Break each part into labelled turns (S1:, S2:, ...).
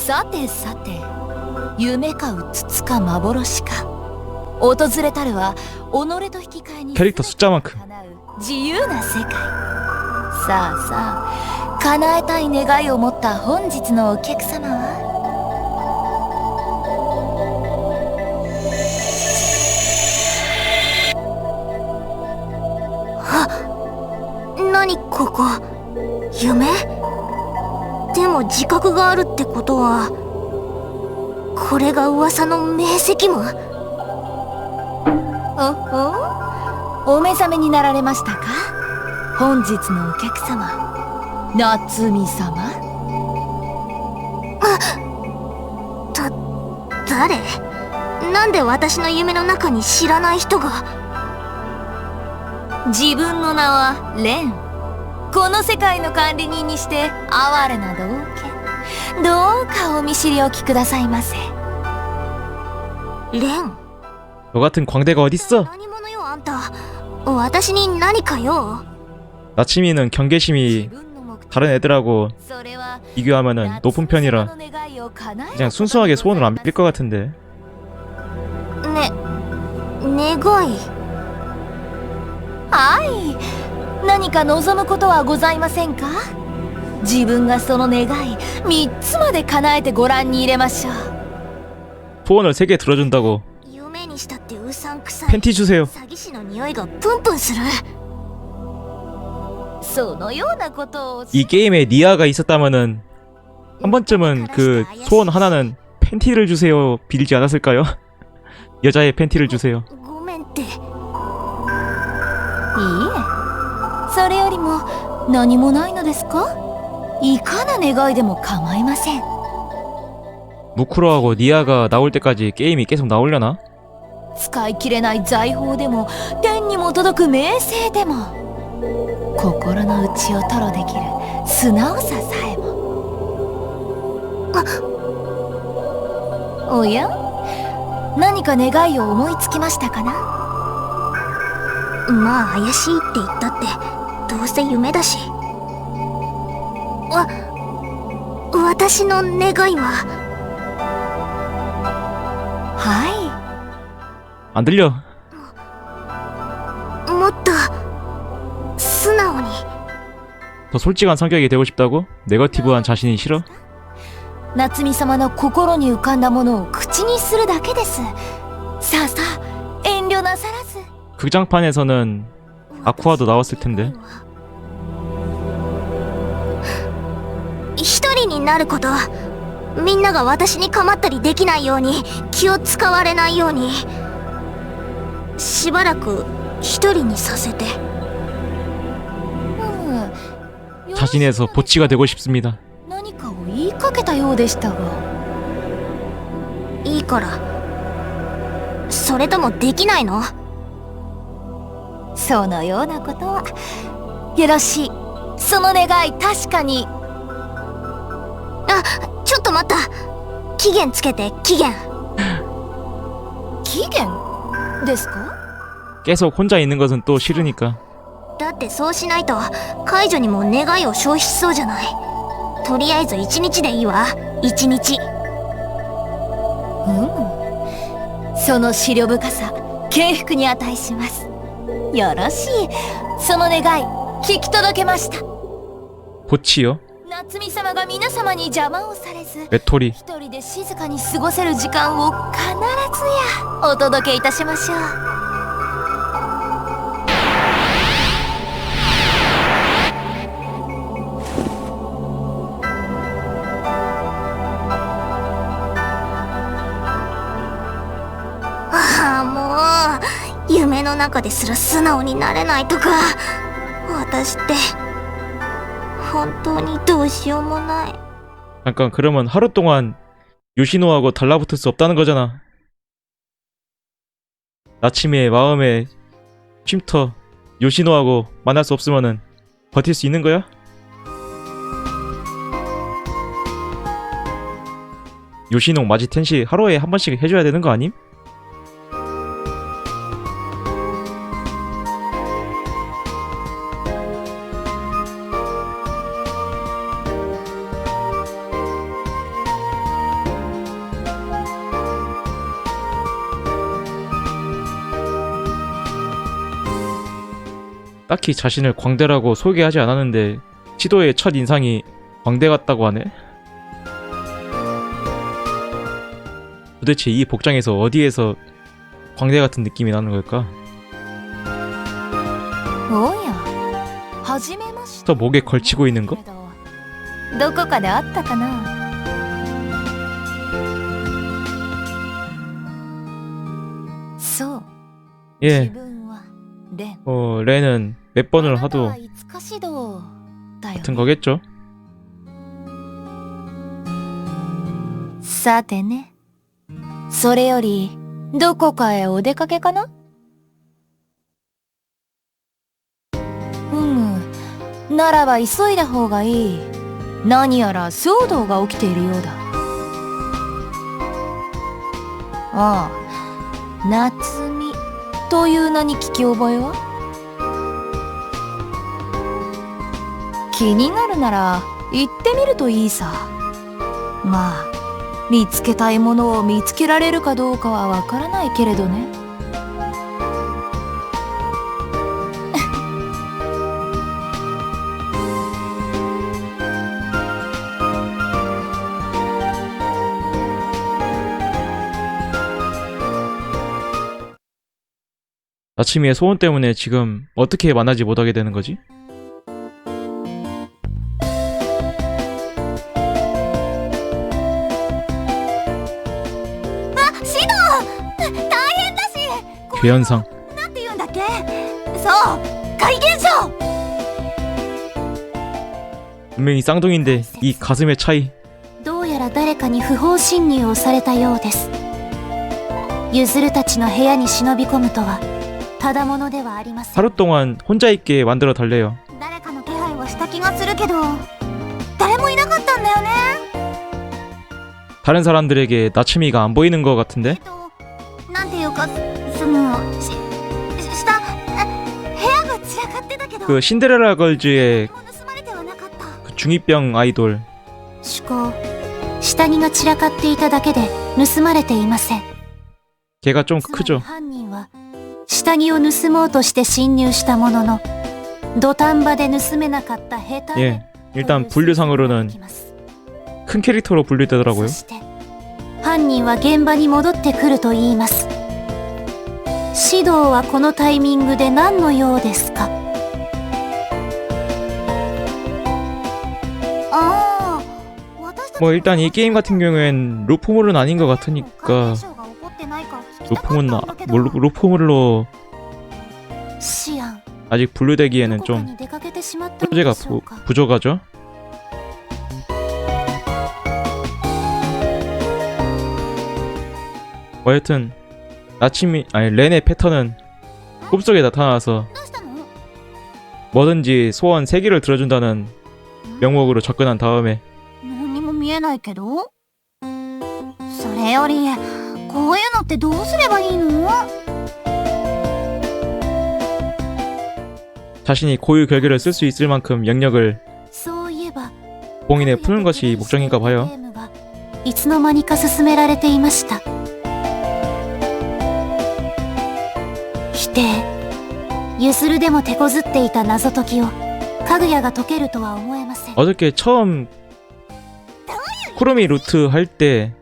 S1: さてさて夢かうつつか幻か訪れたるは己と引き換えに
S2: 캐릭터 숫자만큼
S1: 叶う自由な世界さあさあ叶えたい願いを持った本日のお客様は
S3: 何ここ夢で も自覚があるってことはこれが噂の明晰夢
S1: おおお目覚めになられましたか？本日のお客様夏美様？
S3: 誰？なんで私の夢の中に知らない人が？
S1: 自分の名はレン この世界の管理人にして哀れな道家どうかお見知りおきくださいませ
S3: レン
S2: 너 같은 광대가 어딨어?
S3: 何者よあんた私に何かよ
S2: 나치미는 경계심이 다른 애들하고
S1: それは
S2: 비교하면은 높은 편이라 그냥 순수하게 소원을 안 빌 것 같은데
S3: ね願い
S1: はい 何か望むことはございませんか自分がその願い3つまで叶えてご覧に入れましょう
S2: 소원을 3개 들어준다고
S3: 夢にしたってうさんくさい
S2: 팬티 주세요
S3: 詐欺師の匂いがプンプンする
S1: そのようなことを
S2: 이 게임에 니아가 있었다면은 한 번쯤은 그 소원 하나는 팬티를 주세요 빌지 않았을까요? 여자의 팬티를 주세요
S3: ごめんって
S1: それよりも何もないのですかいかな願いでも構いません
S2: 무쿠로하고 니아가 나올 때까지 게임이 계속 나오려나?
S1: 使い切れない財宝でも天にも届く名声でも心の内を吐露できる素直ささえもおや何か願いを思いつきましたかな
S3: まあ怪しいって言ったって どうせ夢だしわ私の願いは
S1: は
S2: 안 들려
S3: もっと素直に
S2: 더 솔직한 성격이 되고 싶다고? 네거티브한 자신이 싫어?
S1: い夏美様の心に浮かんだものを口にするだけですさあさあ遠慮なさらず
S2: 극장판에서는 아쿠아도 나왔을 텐데
S3: 一人になることみんなが私に構ったりできないように気を使われないようにしばらく一人にさせて
S1: うん
S2: 자신에서 보치가 되고 싶습니다
S1: 何かを言いかけたようでしたが
S3: いいからそれともできないの
S1: そのようなことはよろしいその願い確かに
S3: あちょっと待った期限つけて期限
S1: 期限ですか
S2: 계속 혼자 있는 것은 또 싫으니까
S3: だってそうしないと解除にも願いを消費しそうじゃないとりあえず一日でいいわ一日
S1: うんその思慮深さ敬服に値します よろしい。その願い聞き届けました。
S2: こっちよ。
S1: 夏美様が皆様に邪魔をされず一人で静かに過ごせる時間を必ずやお届けいたしましょう。
S3: 中ですら素直になれないとか私って本当にどうしようもない
S2: 잠깐 그러면 하루 동안 요시노하고 달라붙을 수 없다는 거잖아 나침의 마음에 쉼터 요시노하고 만날 수 없으면은 버틸 수 있는 거야? 요시노 마지텐시 하루에 한 번씩 해줘야 되는 거 아님? 딱히 자신을 광대라고 소개하지 않았는데 시도의 첫 인상이 광대 같다고 하네. 도대체 이 복장에서 어디에서 광대 같은 느낌이 나는 걸까?
S1: おやはじめまして
S2: 또 목에 걸치고 있는 거?
S1: どこかで会ったかなそう、
S2: 예,
S1: 自分はレン
S2: 어 레는 몇 번을
S1: あなた
S2: 하도
S1: はいつか指導だよ
S2: 같은 거겠죠?
S1: さてねそれよりどこかへお出かけかなうむならば急いだ方がいい何やら騒動が起きているようだああ夏美という名に聞き覚えは 気になるなら行ってみるといいさまあ見つけたいものを見つけられるかどうかはわからないけれどね
S2: 아 나침이의 소원 때문에 지금 어떻게 만나지 못하게 되는 거지? 괴현상
S3: なんて言うんだっけそう怪現象
S2: 분명히 쌍둥이인데 이 가슴의 차이
S3: どうやら誰かに不法侵入をされたようですゆずるたちの部屋に忍び込むとはただものではありません
S2: 하루 동안 혼자 있게 만들어 달래요
S3: 誰かの気配はした気がするけど誰もいなかったんだよね
S2: 다른 사람들에게 나침이가 안 보이는 것
S3: えっ
S2: 같은데
S3: となんていうか そのし下あ部屋が散らかってたけど
S2: 그 신데렐라 걸즈의
S3: 何も盗まれてはなかった
S2: 그 중2병 아이돌
S3: 趣向下着が散らかっていただけで盗まれていません
S2: 걔가 좀
S3: つまり
S2: 크죠
S3: 犯人は下着を盗もうとして侵入したものの土壇場で盗めなかった下手で
S2: 예 일단 분류상으로는 큰 캐릭터로 분류되더라고요
S3: そして犯人は現場に戻ってくると言います 指導はこのタイミングで何のようですかああ
S2: 뭐 일단 이 게임 같은 경우엔 로프물은 아닌 것 같으니까 로프물 아, 뭐 로- 로프물로
S3: シアン
S2: 아직 분류되기에는
S3: どこか
S2: 좀
S3: に出かけてしまったの
S2: 소재가
S3: でしょ
S2: 부,
S3: うか
S2: 부족하죠 뭐 여튼 나침이 아니 렌의 패턴은 꿈속에 나타나서
S3: どうしたの
S2: 뭐든지 소원 3개를 들어준다는 명목으로 접근한 다음에
S3: 何にも見えないけどそれよりこういうのってどうすればいいの
S2: 자신이 고유 결계를 쓸 수 있을 만큼 영역을
S3: そういえば
S2: 봉인해 푸는 것이 목적인가 봐요
S3: ゲームがいつの間にか進められていました 否定ゆするでも手こずっていた謎解きをかぐやが解けるとは思えません
S2: 어저께 처음 쿠르미 루트 할 때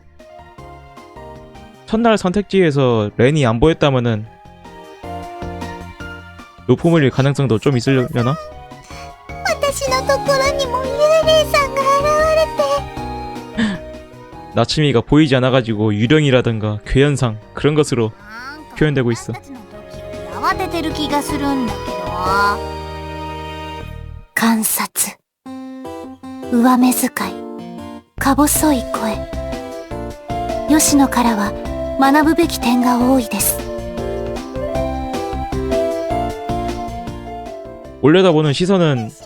S2: 첫날 선택지에서 렌이 안 보였다면은 로프물일 가능성도 좀 있으려나?
S3: 私のところにも幽霊さんが現れて
S2: 나침이가 보이지 않아가지고 유령이라든가 괴현상 그런 것으로 표현되고 있어.
S3: 慌ててる気がするんだけど観察上目遣いか細い声吉野からは学ぶべき点が多いです
S2: 올려다보는 시선은
S3: さ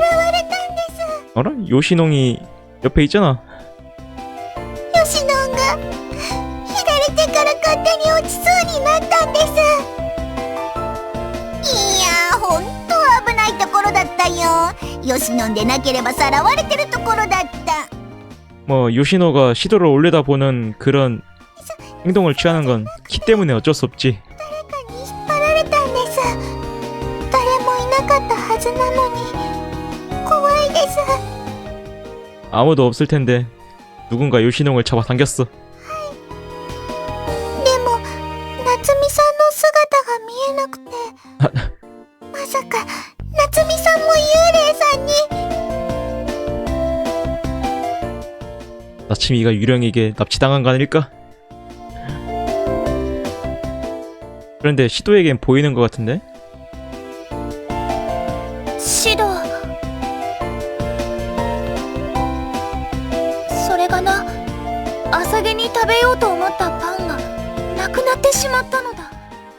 S3: らわれたんです
S2: 어라? 요시농이 옆에 있잖아
S3: 吉野でなければさらわれてるところだった
S2: 뭐 요시노가 시도를 올려다보는 그런 행동을 취하는 건 키 때문에 어쩔 수 없지
S3: 誰かに引っ張られたんです のに怖いです
S2: 아무도 없을 텐데 누군가 요시농을 잡아당겼어. 나침이가 유령에게 납치당한 거 아닐까? 그런데 시도에겐 보이는 것 같은데?
S3: シドそれがな朝毛に食べようと思ったパンがなくなってしまったのだ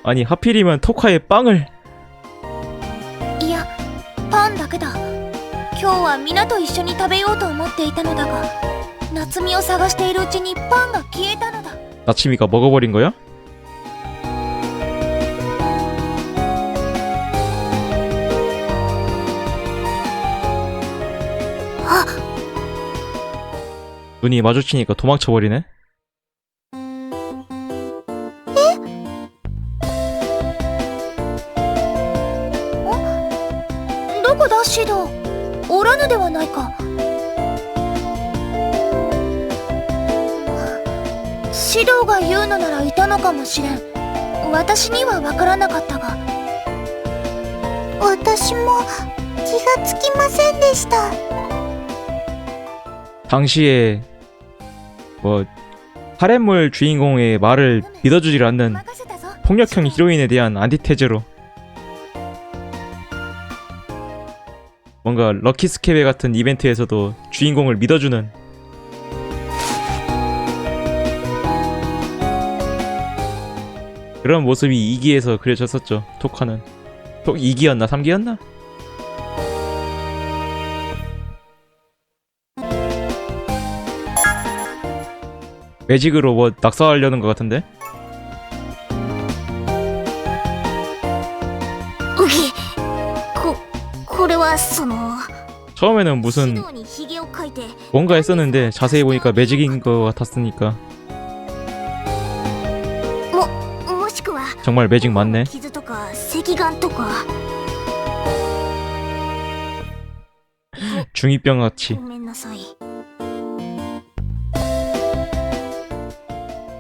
S2: 아니 하필이면 토카의 빵을
S3: いやパンだけだ今日は皆と一緒に食べようと思っていたのだが 夏美を探しているうちにパンが消えたのだ
S2: 나침이가 먹어버린 거야? 눈이 마주치니까 도망쳐버리네?
S3: 私も気がつきませんでした
S2: 당시에 뭐 하렘물 주인공의 말을 믿어주질 않는
S3: 任せたぞ
S2: 폭력형 히로인에 대한 안티테제로 뭔가 럭키 스케베 같은 이벤트에서도 주인공을 믿어주는 그런 모습이 2기에서 그려졌었죠 토카는 또 2기였나 3기였나? 매직으로 뭐 낙서하려는 것 같은데?
S3: 거기 고, 고래와その
S2: 처음에는 무슨 뭔가 했었는데 자세히 보니까 매직인 것 같았으니까 정말 매직 맞네
S3: 傷とか赤眼とか
S2: 중2병 같이
S3: ごめんなさい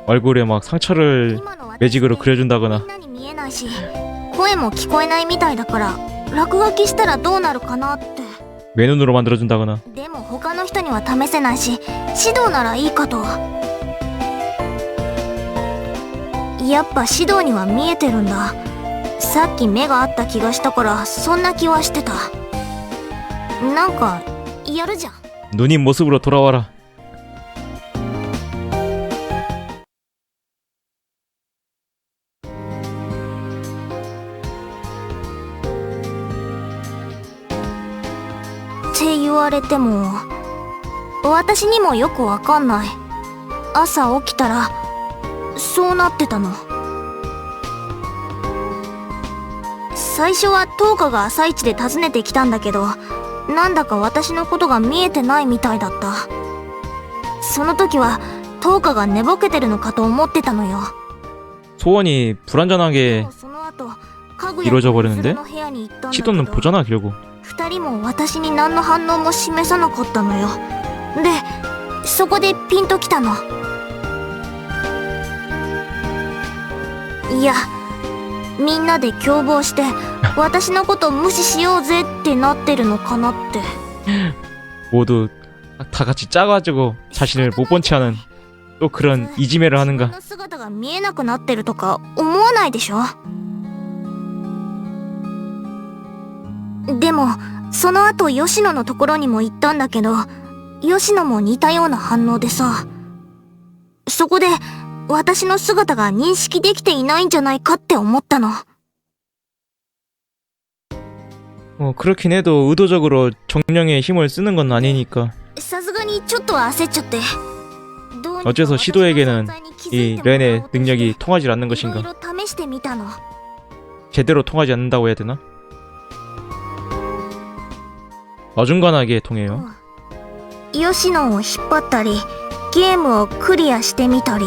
S2: 얼굴에 막 상처를
S3: 今の私
S2: 매직으로
S3: み
S2: 그려준다거나
S3: んなに見えないし声も聞こえないみたいだから落書きしたらどうなるかなって
S2: 외눈으로 만들어준다거나
S3: でも他の人には試せないし指導ならいいかとやっぱ指導には見えてるんだ さっき目があった気がしたからそんな気はしてたなんかやるじゃん
S2: 누님 모습으로 돌아와라
S3: って言われても私にもよくわかんない朝起きたらそうなってたの 最初はトーカが朝一で訪ねてきたんだけどなんだか私のことが見えてないみたいだったその時はトーカが寝ぼけてるのかと思ってたのよ
S2: 소원이
S3: で
S2: 불안전하게
S3: もその後かぐや
S2: 이루어져 버리는데
S3: の部屋に行ったんだけ
S2: 시도는
S3: ど
S2: 보잖아 결국
S3: 二人も私に何の反応も示さなかったのよでそこでピンときたのいや みんなで共謀して私のこと無視しようぜってなってるのかなって
S2: 모두 다 같이 짜가지고 자신을 못 본 채 하는 또 그런 이지매를
S3: 自分
S2: 하는가
S3: の姿が見えなくなってるとか思わないでしょでもその後吉野のところにも行ったんだけど吉野も似たような反応でさそこで 私の姿が認識できていないんじゃないかって思ったの
S2: 뭐 그렇긴 해도 의도적으로 정령의 힘을 쓰는 건 아니니까
S3: さすがにちょっと焦っちゃってどうにか
S2: 어째서 시도에게는
S3: 私の存在に気づい
S2: 이
S3: てもらおう
S2: 렌의
S3: として
S2: 능력이 통하지 않는
S3: いろい
S2: 것인가
S3: ろ試してみたの
S2: 제대로 통하지 않는다고 해야 되나? 어중간하게 통해요
S3: 吉野を引っ張ったりゲームをクリアしてみたり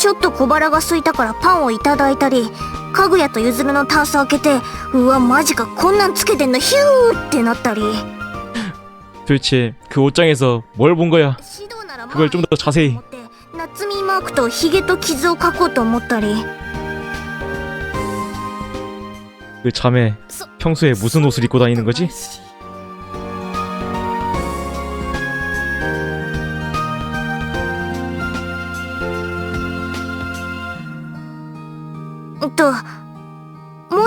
S3: ちょっと小腹が空いたからパンをいただいたり かぐやとゆずるのタンス開けてうわマジかこんなんつけてんのヒューってなったり
S2: 도대체 그 옷장에서 뭘 본 거야?
S3: 指導ならまあ
S2: 그걸 좀 더 자세히
S3: 思って夏美マークとヒゲと傷を描こうと思ったり
S2: 그 자매
S3: そ
S2: 평소에 무슨 옷을 입고 다니는 거지?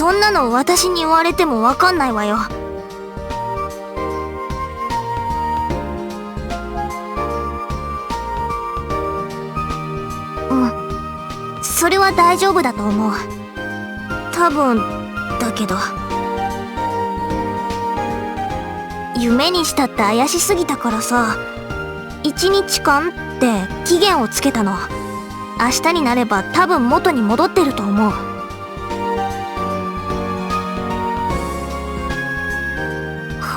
S3: そんなの私に言われてもわかんないわよ。うん。それは大丈夫だと思う。多分だけど。夢にしたって怪しすぎたからさ。1日間って期限をつけたの。明日になれば多分元に戻ってると思う。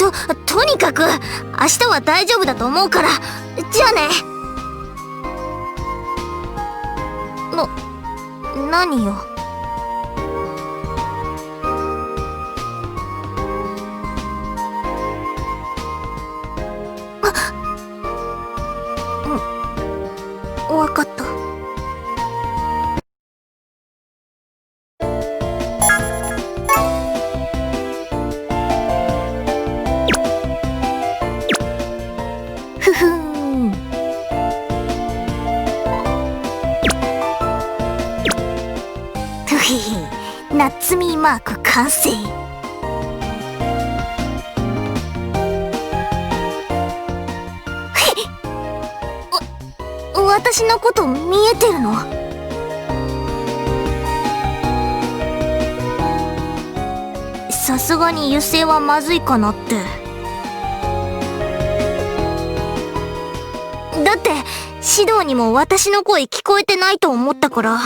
S3: ととにかく明日は大丈夫だと思うから。じゃあね。な何よ。完成。わ私のこと見えてるの？さすがに油性はまずいかなって。だって指導にも私の声聞こえてないと思ったから。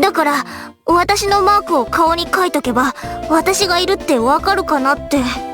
S3: だから私のマークを顔に書いとけば私がいるってわかるかなって。